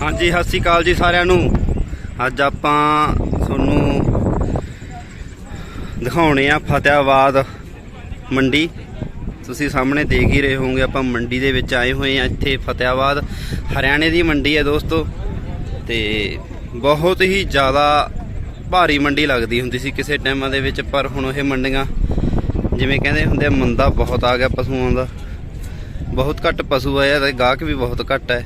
ਹਾਂਜੀ, ਸਤਿ ਸ਼੍ਰੀ ਅਕਾਲ ਜੀ ਸਾਰਿਆਂ ਨੂੰ। ਅੱਜ ਆਪਾਂ ਤੁਹਾਨੂੰ ਦਿਖਾਉਣੇ ਆ ਫਤਿਆਬਾਦ ਮੰਡੀ। ਤੁਸੀਂ ਸਾਹਮਣੇ ਦੇਖ ਹੀ ਰਹੇ ਹੋਵੋਗੇ, ਆਪਾਂ ਮੰਡੀ ਦੇ ਵਿੱਚ ਆਏ ਹੋਏ ਆ ਇੱਥੇ ਫਤਿਆਬਾਦ, ਹਰਿਆਣੇ ਦੀ ਮੰਡੀ ਹੈ ਦੋਸਤੋ। ਤੇ ਬਹੁਤ ਹੀ ਜ਼ਿਆਦਾ ਭਾਰੀ ਮੰਡੀ ਲੱਗਦੀ ਹੁੰਦੀ ਸੀ ਕਿਸੇ ਟਾਈਮਾਂ ਦੇ ਵਿੱਚ, ਪਰ ਹੁਣ ਇਹ ਮੰਡੀਆਂ ਜਿਵੇਂ ਕਹਿੰਦੇ ਹੁੰਦੇ ਆ, ਮੰਦਾ ਬਹੁਤ ਆ ਗਿਆ ਪਸ਼ੂਆਂ ਦਾ। ਬਹੁਤ ਘੱਟ ਪਸ਼ੂ ਆਏ ਆ ਤੇ ਗਾਹਕ ਵੀ ਬਹੁਤ ਘੱਟ ਹੈ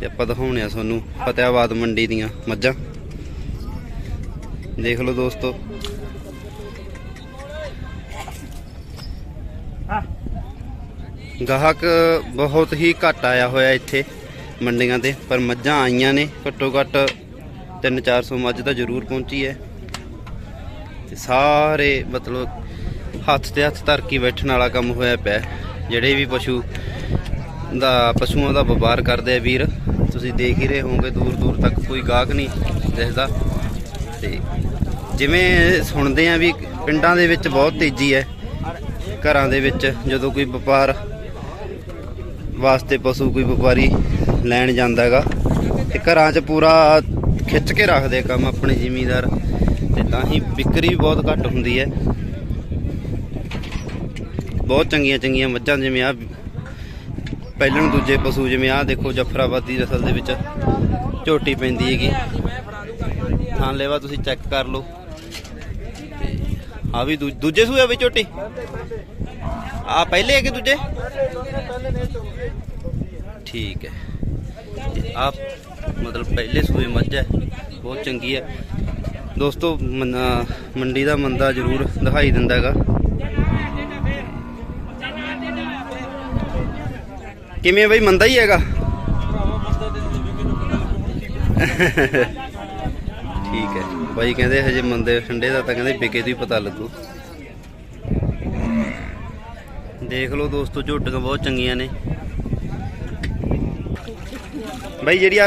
ਤੇ ਆਪਾਂ ਦਿਖਾਉਣੇ ਆ ਤੁਹਾਨੂੰ ਫਤਿਆਬਾਦ ਮੰਡੀ ਦੀਆਂ ਮੱਝਾਂ। ਦੇਖ ਲਓ ਦੋਸਤੋ। ਗਾਹਕ ਬਹੁਤ ਹੀ ਘੱਟ ਆਇਆ ਹੋਇਆ ਇੱਥੇ ਮੰਡੀਆਂ ਤੇ, ਪਰ ਮੱਝਾਂ ਆਈਆਂ ਨੇ। ਘੱਟੋ ਘੱਟ 3-400 ਮੱਝ ਤਾਂ ਜ਼ਰੂਰ ਪਹੁੰਚੀ ਹੈ। ਤੇ ਸਾਰੇ ਮਤਲਬ ਹੱਥ ਤੇ ਹੱਥ ਧਰ ਕੇ ਬੈਠਣ ਵਾਲਾ ਕੰਮ ਹੋਇਆ ਪਿਆ। ਜਿਹੜੇ ਵੀ ਪਸ਼ੂ ਦਾ, ਪਸ਼ੂਆਂ ਦਾ ਵਪਾਰ ਕਰਦੇ ਆ ਵੀਰ ਤੁਸੀਂ ਦੇਖ ਹੀ ਰਹੇ ਹੋਵੋਗੇ, ਦੂਰ ਦੂਰ ਤੱਕ ਕੋਈ ਗਾਹਕ ਨਹੀਂ ਦਿਸਦਾ। ਤੇ ਜਿਵੇਂ ਸੁਣਦੇ ਆ ਵੀ ਪਿੰਡਾਂ ਦੇ ਵਿੱਚ ਬਹੁਤ ਤੇਜ਼ੀ ਹੈ, ਘਰਾਂ ਦੇ ਵਿੱਚ ਜਦੋਂ ਕੋਈ ਵਪਾਰ ਵਾਸਤੇ ਪਸ਼ੂ ਕੋਈ ਵਪਾਰੀ ਲੈਣ ਜਾਂਦਾ ਹੈਗਾ, ਤੇ ਘਰਾਂ 'ਚ ਪੂਰਾ ਖਿੱਚ ਕੇ ਰੱਖਦੇ ਕੰਮ ਆਪਣੇ ਜ਼ਿਮੀਦਾਰ, ਤੇ ਤਾਂ ਹੀ ਵਿਕਰੀ ਵੀ ਬਹੁਤ ਘੱਟ ਹੁੰਦੀ ਹੈ। ਬਹੁਤ ਚੰਗੀਆਂ ਚੰਗੀਆਂ ਮੱਝਾਂ ਜਿਵੇਂ ਆ ਪਹਿਲਾਂ ਨੂੰ ਦੂਜੇ ਪਸ਼ੂ ਜਿਵੇਂ ਆਹ ਦੇਖੋ, ਜਫਰਾਬਾਦੀ ਨਸਲ ਦੇ ਵਿੱਚ ਝੋਟੀ ਪੈਂਦੀ ਹੈਗੀ। ਥਾਂ ਲੈਵਾ ਤੁਸੀਂ ਚੈੱਕ ਕਰ ਲਓ। ਤੇ ਆ ਵੀ ਦੂ- ਦੂਜੇ ਸੂਏ ਵੀ ਝੋਟੀ? ਆ ਪਹਿਲੇ ਹੈ ਕਿ ਦੂਜੇ? ਠੀਕ ਹੈ। ਤੇ ਮਤਲਬ ਪਹਿਲੇ ਸੂਏ ਮੱਝ ਹੈ, ਬਹੁਤ ਚੰਗੀ ਹੈ। ਦੋਸਤੋ ਮੰਡੀ ਦਾ ਮੰਦਾ ਜ਼ਰੂਰ ਦਿਖਾਈ ਦਿੰਦਾ ਹੈਗਾ। ਕਿਵੇਂ ਬਈ? ਮੰਦਾ ਹੀ ਹੈਗਾ। ਠੀਕ ਹੈ। ਬਾਈ ਕਹਿੰਦੇ ਹਜੇ ਮੰਦੇ ਠੰਡੇ ਦਾ ਤਾਂ ਕਹਿੰਦੇ ਵਿਕੇ ਤੋਂ ਹੀ ਪਤਾ ਲੱਗੂ। ਦੇਖ ਲਓ ਦੋਸਤੋ ਝੋਟੀਆਂ ਬਹੁਤ ਚੰਗੀਆਂ ਨੇ। ਬਾਈ ਜਿਹੜੀ ਆ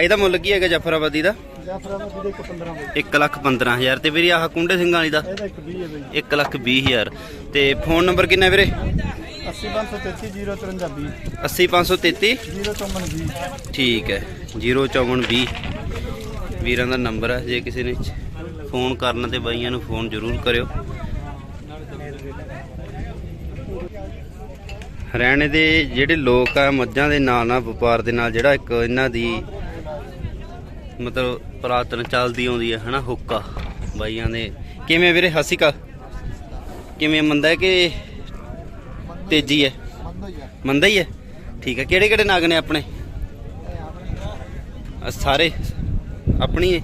ਇਹਦਾ ਮੁੱਲ ਕੀ ਹੈਗਾ ਜਫਰਾਬਾਦੀ ਦਾ? ਜਾਫਰਾਬਾਦ ਦੇ 115 ਬਈ। 1 ਲੱਖ 15000 ਤੇ ਵੀਰੇ ਆਹ ਕੁੰਡੇ ਸਿੰਘਾਂ ਵਾਲੀ ਦਾ? ਇਹਦਾ 120 ਹੈ ਬਈ। 1 ਲੱਖ 20000 ਤੇ ਫੋਨ ਨੰਬਰ ਕਿੰਨਾ ਵੀਰੇ? 80533 053 80533 054 ਠੀਕ ਹੈ 05420 ਵੀਰਾਂ ਦਾ ਨੰਬਰ ਹੈ ਜੇ ਕਿਸੇ ਨੇ ਫੋਨ ਕਰਨਾ ਤੇ ਬਾਈਆਂ ਨੂੰ ਫੋਨ ਜ਼ਰੂਰ ਕਰਿਓ। ਹਰਿਆਣੇ ਦੇ ਜਿਹੜੇ ਲੋਕ ਆ ਮੱਝਾਂ ਦੇ ਨਾਲ ਨਾਲ ਵਪਾਰ ਦੇ ਨਾਲ ਜਿਹੜਾ ਇੱਕ ਇਹਨਾਂ ਦੀ ਮਤਲਬ ਪੁਰਾਤਨ ਚੱਲਦੀ ਆਉਂਦੀ ਹੈ ਹਨਾ ਹੁੱਕਾ ਬਾਈਆਂ ਦੇ। ਕਿਵੇਂ ਵੀਰੇ ਹਸਿਕਾ ਕਿਵੇਂ ਮੰਦਾ ਕਿ ਤੇਜ਼ੀ ਹੈ। ਮੰਦਾ ਹੀ ਹੈ। ਠੀਕ ਹੈ। ਕਿਹੜੇ ਕਿਹੜੇ ਨਾਗ ਨੇ ਆਪਣੇ? ਸਾਰੇ। ਆਪਣੀ ਹੈ।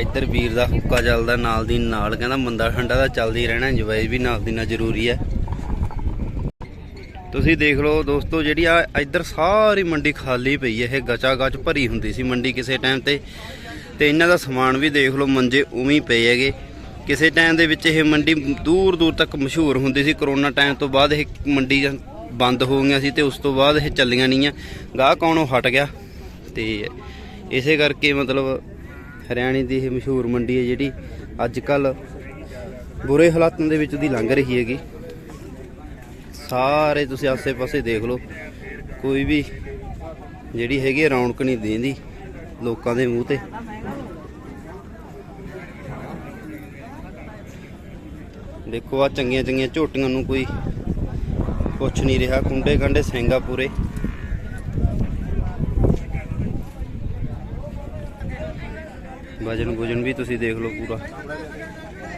ਇੱਧਰ ਵੀਰ ਦਾ ਹੁੱਕਾ ਚੱਲਦਾ ਨਾਲ ਦੀ ਨਾਲ। ਕਹਿੰਦਾ ਮੰਦਾ ਠੰਡਾ ਦਾ ਚੱਲਦੀ ਰਹਿਣਾ। ਇੰਜੋਏ ਵੀ ਨਾਲ ਦੀ ਨਾਲ ਜ਼ਰੂਰੀ ਹੈ। ਤੁਸੀਂ ਦੇਖ ਲਓ ਦੋਸਤੋ, ਜਿਹੜੀ ਆ ਇੱਧਰ ਸਾਰੀ ਮੰਡੀ ਖਾਲੀ ਪਈ ਹੈ। ਇਹ ਗਚਾ ਗਚ ਭਰੀ ਹੁੰਦੀ ਸੀ ਮੰਡੀ ਕਿਸੇ ਟਾਈਮ ਤੇ। ਤੇ ਇਹਨਾਂ ਦਾ ਸਮਾਨ ਵੀ ਦੇਖ ਲਓ। ਮੰਜੇ ਉਵੇਂ ਪਏ ਹੈਗੇ। ਕਿਸੇ ਟਾਈਮ ਦੇ ਵਿੱਚ ਇਹ ਮੰਡੀ ਦੂਰ ਦੂਰ ਤੱਕ ਮਸ਼ਹੂਰ ਹੁੰਦੀ ਸੀ। ਕਰੋਨਾ ਟਾਈਮ ਤੋਂ ਬਾਅਦ ਇਹ ਮੰਡੀ ਬੰਦ ਹੋ ਗਈਆਂ ਸੀ ਤੇ ਉਸ ਤੋਂ ਬਾਅਦ ਇਹ ਚੱਲੀਆਂ ਨਹੀਂ ਆ। ਗਾਹਕ ਆਉਣੋਂ ਹਟ ਗਿਆ ਤੇ ਇਸੇ ਕਰਕੇ ਮਤਲਬ ਹਰਿਆਣੇ ਦੀ ਇਹ ਮਸ਼ਹੂਰ ਮੰਡੀ ਹੈ ਜਿਹੜੀ ਅੱਜ ਕੱਲ ਬੁਰੇ ਹਾਲਾਤਾਂ ਦੇ ਵਿੱਚ ਉਹਦੀ ਲੰਘ ਰਹੀ ਹੈਗੀ। ਸਾਰੇ ਤੁਸੀਂ ਆਸੇ-ਪਾਸੇ ਦੇਖ ਲਓ, ਕੋਈ ਵੀ ਜਿਹੜੀ ਹੈਗੀ ਰੌਣਕ ਨਹੀਂ ਦੇਂਦੀ ਲੋਕਾਂ ਦੇ ਮੂੰਹ ਤੇ। ਦੇਖੋ ਆ ਚੰਗੀਆਂ ਚੰਗੀਆਂ ਝੋਟੀਆਂ ਨੂੰ ਕੋਈ ਕੁਛ ਨਹੀਂ ਰਿਹਾ ਕੁੰਡੇ ਕੰਡੇ ਸਿੰਗਾ ਪੂਰੇ। ਵਜਨ ਗੁਜਨ ਵੀ ਤੁਸੀਂ ਦੇਖ ਲਓ ਪੂਰਾ।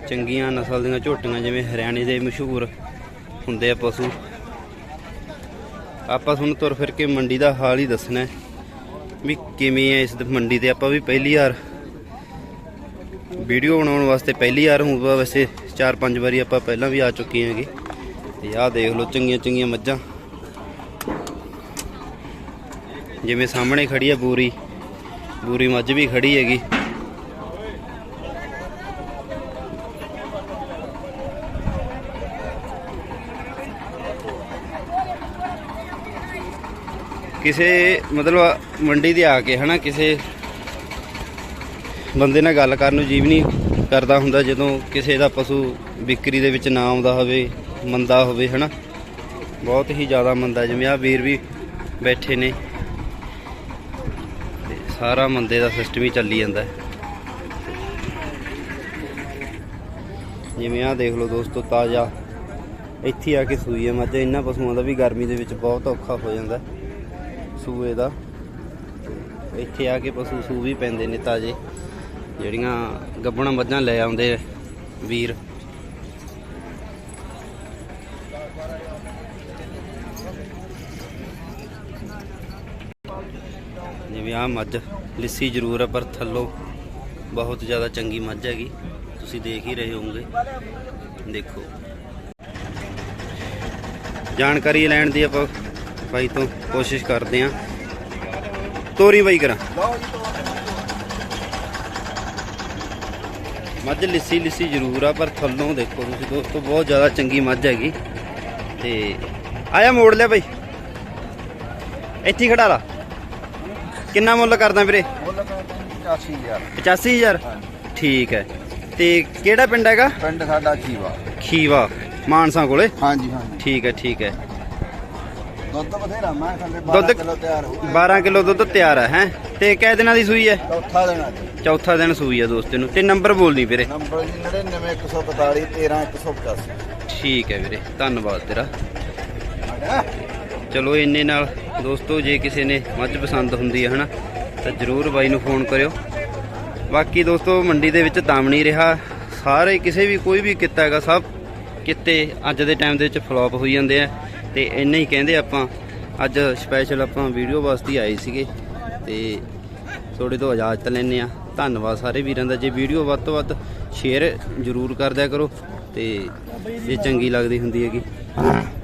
ਚੰਗੀਆਂ ਨਸਲ ਦੀਆਂ ਝੋਟੀਆਂ ਜਿਵੇਂ ਹਰਿਆਣੇ ਦੇ ਮਸ਼ਹੂਰ ਹੁੰਦੇ ਆ ਪਸ਼ੂ। ਆਪਾਂ ਤੁਹਾਨੂੰ ਤੁਰ ਫਿਰ ਕੇ ਮੰਡੀ ਦਾ ਹਾਲ ਹੀ ਦੱਸਣਾ ਵੀ ਕਿਵੇਂ ਹੈ ਇਸ ਮੰਡੀ ਤੇ। ਆਪਾਂ ਵੀ ਪਹਿਲੀ ਵਾਰ ਵੀਡੀਓ ਬਣਾਉਣ ਵਾਸਤੇ ਪਹਿਲੀ ਵਾਰ ਹੋਊਗਾ ਵੈਸੇ 4-5 ਵਾਰੀ ਆਪਾਂ ਪਹਿਲਾਂ ਵੀ ਆ ਚੁੱਕੇ ਹਾਂਗੇ। ਤੇ ਆਹ ਦੇਖ ਲਓ ਚੰਗੀਆਂ ਚੰਗੀਆਂ ਮੱਝਾਂ। ਜਿਵੇਂ ਸਾਹਮਣੇ ਖੜੀ ਹੈ ਬੂਰੀ ਬੂਰੀ ਮੱਝ ਵੀ ਖੜੀ ਹੈਗੀ। ਕਿਸੇ ਮਤਲਬ ਮੰਡੀ ਦੇ ਆ ਕੇ ਹਨਾ, ਕਿਸੇ ਬੰਦੇ ਨਾਲ ਗੱਲ ਕਰਨ ਨੂੰ ਜੀਵ ਨਹੀਂ ਕਰਦਾ ਹੁੰਦਾ ਜਦੋਂ ਕਿਸੇ ਦਾ ਪਸ਼ੂ ਵਿਕਰੀ ਦੇ ਵਿੱਚ ਨਾ ਆਉਂਦਾ ਹੋਵੇ, ਮੰਦਾ ਹੋਵੇ, ਹਨਾ? ਬਹੁਤ ਹੀ ਜ਼ਿਆਦਾ ਮੰਦਾ, ਜਿਵੇਂ ਆ ਵੀਰ ਵੀ ਬੈਠੇ ਨੇ। ਤੇ ਸਾਰਾ ਮੰਦੇ ਦਾ ਸਿਸਟਮ ਹੀ ਚੱਲੀ ਜਾਂਦਾ ਹੈ। ਜਿਵੇਂ ਆ ਦੇਖ ਲਓ ਦੋਸਤੋ, ਤਾਜ਼ਾ। ਇੱਥੇ ਆ ਕੇ ਸੂਈ ਹੈ ਮੱਝ। ਇਹਨਾਂ ਪਸ਼ੂਆਂ ਦਾ ਵੀ ਗਰਮੀ ਦੇ ਵਿੱਚ ਬਹੁਤ ਔਖਾ ਹੋ ਜਾਂਦਾ ਸੂਏ ਦਾ। ਇੱਥੇ ਆ ਕੇ ਪਸ਼ੂ ਸੂ ਵੀ ਪੈਂਦੇ ਨੇ ਤਾਜ਼ੇ। ਜਿਹੜੀਆਂ ਗੱਬਣਾ ਮੱਝਾਂ ਲੈ ਆਉਂਦੇ ਵੀਰ। ਜਿਵੇਂ ਆ ਮੱਝ ਲਿੱਸੀ ਜ਼ਰੂਰ ਹੈ ਪਰ ਥੱਲੋਂ ਬਹੁਤ ਜ਼ਿਆਦਾ ਚੰਗੀ ਮੱਝ ਹੈਗੀ। ਤੁਸੀਂ ਦੇਖ ਹੀ ਰਹੇ ਹੋਵੋਗੇ। ਦੇਖੋ। ਜਾਣਕਾਰੀ ਲੈਣ ਦੀ ਆਪਾਂ ਬਾਈ ਤੋਂ ਕੋਸ਼ਿਸ਼ ਕਰਦੇ ਆਂ। ਤੋਰੀ ਬਾਈ ਕਰਾਂ। ਮੱਝ ਲਿੱਸੀ ਲਿੱਸੀ ਜ਼ਰੂਰ ਆ ਪਰ ਥੱਲੋਂ ਦੇਖੋ ਤੁਸੀਂ ਦੋਸਤੋ ਬਹੁਤ ਜ਼ਿਆਦਾ ਚੰਗੀ ਮੱਝ ਹੈਗੀ। ਤੇ ਆਇਆ ਮੋੜ ਲਿਆ ਬਾਈ। ਇੱਥੇ ਹੀ ਖੜਾ ਲਾ। ਕਿੰਨਾ ਮੁੱਲ ਕਰਦਾ ਵੀਰੇ? ਮੁੱਲ 85000 85000 ਠੀਕ ਹੈ। ਤੇ ਕਿਹੜਾ ਪਿੰਡ ਹੈਗਾ? ਪਿੰਡ ਸਾਡਾ ਖੀਵਾ। ਖੀਵਾ ਮਾਨਸਾ ਕੋਲੇ? ਹਾਂਜੀ ਹਾਂਜੀ। ਠੀਕ ਹੈ ਠੀਕ ਹੈ। ਦੁੱਧ ਬਥੇਰਾ ਮੈਂ ਥੱਲੇ ਦੁੱਧ 12 ਕਿਲੋ ਤਿਆਰ ਹੋ 12 ਕਿਲੋ ਦੁੱਧ ਤਿਆਰ ਹੈ ਹੈ? ਤੇ ਕਿਹ ਦਿਨਾਂ ਦੀ ਸੂਈ ਹੈ ਚੌਥਾ ਦੇਣਾ ਜੀ। ਚੌਥਾ ਦਿਨ ਸੂਈ ਹੈ ਦੋਸਤੇ ਨੂੰ ਤੇ ਨੰਬਰ ਬੋਲਨੀ ਵੀਰੇ। ਨੰਬਰ ਜੀ 99141 13185 ਠੀਕ ਹੈ ਵੀਰੇ ਧੰਨਵਾਦ ਤੇਰਾ। ਚਲੋ ਇੰਨੇ ਨਾਲ ਦੋਸਤੋ ਜੇ ਕਿਸੇ ਨੇ ਮੱਝ ਪਸੰਦ ਹੁੰਦੀ ਹੈ ਹਨਾ ਤਾਂ ਜਰੂਰ ਬਾਈ ਨੂੰ ਫੋਨ ਕਰਿਓ। ਬਾਕੀ ਦੋਸਤੋ ਮੰਡੀ ਦੇ ਵਿੱਚ ਦਮ ਨਹੀਂ ਰਿਹਾ। ਸਾਰੇ ਕਿਸੇ ਵੀ ਕੋਈ ਵੀ ਕਿੱਤਾ ਹੈਗਾ ਸਭ ਕਿੱਤੇ ਅੱਜ ਦੇ ਟਾਈਮ ਦੇ ਵਿੱਚ ਫਲॉप ਹੋਈ ਜਾਂਦੇ ਆ। ਤੇ ਇੰਨੇ ਹੀ ਕਹਿੰਦੇ ਆਪਾਂ ਅੱਜ ਸਪੈਸ਼ਲ ਆਪਾਂ ਵੀਡੀਓ ਵਾਸਤੇ ਆਏ ਸੀਗੇ ਤੇ ਤੁਹਾਡੇ ਤੋਂ ਇਜਾਜ਼ਤ ਲੈਣੇ ਆ ਧੰਨਵਾਦ ਸਾਰੇ ਵੀਰਾਂ ਦਾ ਜੇ ਵੀਡੀਓ ਵੱਧ ਤੋਂ ਵੱਧ ਸ਼ੇਅਰ ਜਰੂਰ ਕਰ ਦਿਆ ਕਰੋ ਤੇ ਜੇ ਚੰਗੀ ਲੱਗਦੀ ਹੁੰਦੀ ਹੈਗੀ।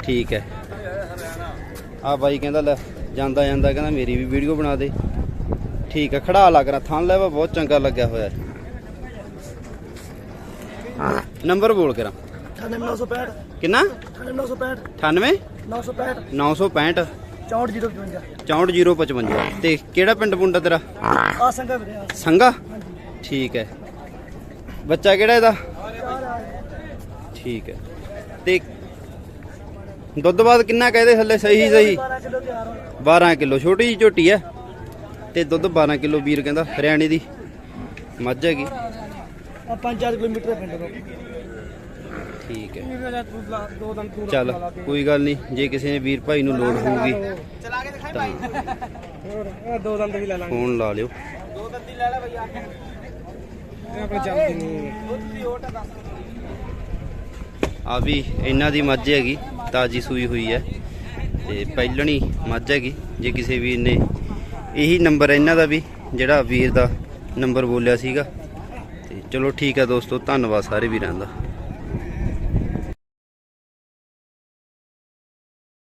ਠੀਕ ਹੈ। ਆ ਬਾਈ ਕਹਿੰਦਾ ਲੈ ਜਾਂਦਾ ਜਾਂਦਾ ਕਹਿੰਦਾ ਮੇਰੀ ਵੀ ਵੀਡੀਓ ਬਣਾ ਦੇ। ਠੀਕ ਹੈ ਖੜਾ ਲਾ ਕਰਾਂ ਥਣ ਲੈ ਵਾ ਬਹੁਤ ਚੰਗਾ ਲੱਗਿਆ ਹੋਇਆ। ਹੈ। ਨੰਬਰ ਬੋਲ ਕਰਾਂ 965 ਕਿੰਨਾ? 965 98 965 965 6455 64055 ਤੇ ਕਿਹੜਾ ਪਿੰਡ ਪੁੰਡਾ ਤੇਰਾ? ਆ ਸੰਗਾ ਵੀਰੇ ਆ ਸੰਗਾ ਠੀਕ ਹੈ। ਬੱਚਾ ਕਿਹੜਾ ਇਹਦਾ? ਠੀਕ ਹੈ। ਤੇ ਦੁੱਧ ਬਾਅਦ ਕਿੰਨਾ ਕਹਦੇ ਥੱਲੇ? ਸਹੀ ਸਹੀ। 12 ਕਿਲੋ ਤਿਆਰ ਹੋ 12 ਕਿਲੋ। ਛੋਟੀ ਜਿਹੀ ਝੋਟੀ ਹੈ। ਤੇ ਦੁੱਧ 12 ਕਿਲੋ ਵੀਰ ਕਹਿੰਦਾ ਹਰਿਆਣੇ ਦੀ। ਮੱਝ ਹੈਗੀ। ਆ 5-4 ਕਿਲੋਮੀਟਰ ਪਿੰਡ ਤੋਂ। ਠੀਕ ਹੈ। ਚੱਲ ਕੋਈ ਗੱਲ ਨਹੀਂ ਜੇ ਕਿਸੇ ਨੇ ਵੀਰ ਭਾਈ ਨੂੰ ਲੋੜ ਹੋਊਗੀ। ਚਲਾ ਕੇ ਦਿਖਾਈ ਤਾਂ ਇਹ ਦੋ ਦੰਦ ਵੀ ਲੈ ਲਾਂਗੇ। ਫੋਨ ਲਾ ਲਿਓ। ਦੋ ਦੰਦ ਹੀ ਲੈ ਲੈ ਬਈ ਆ ਇਹ ਆਪਣੇ ਜਲਦੀ ਨਹੀਂ। ਆ ਵੀ ਇਹਨਾਂ ਦੀ ਮੱਝ ਹੈਗੀ ਤਾਜੀ ਸੂਈ ਹੋਈ ਹੈ। ਤੇ ਪਹਿਲਣੀ ਮੱਝ ਹੈਗੀ ਜੇ ਕਿਸੇ ਵੀਰ ਨੇ ਇਹੀ ਨੰਬਰ ਇਹਨਾਂ ਦਾ ਵੀ ਜਿਹੜਾ ਵੀਰ ਦਾ ਨੰਬਰ ਬੋਲਿਆ ਸੀਗਾ। ਤੇ ਚਲੋ ਠੀਕ ਹੈ ਦੋਸਤੋ ਧੰਨਵਾਦ ਸਾਰੇ ਵੀਰਾਂ ਦਾ।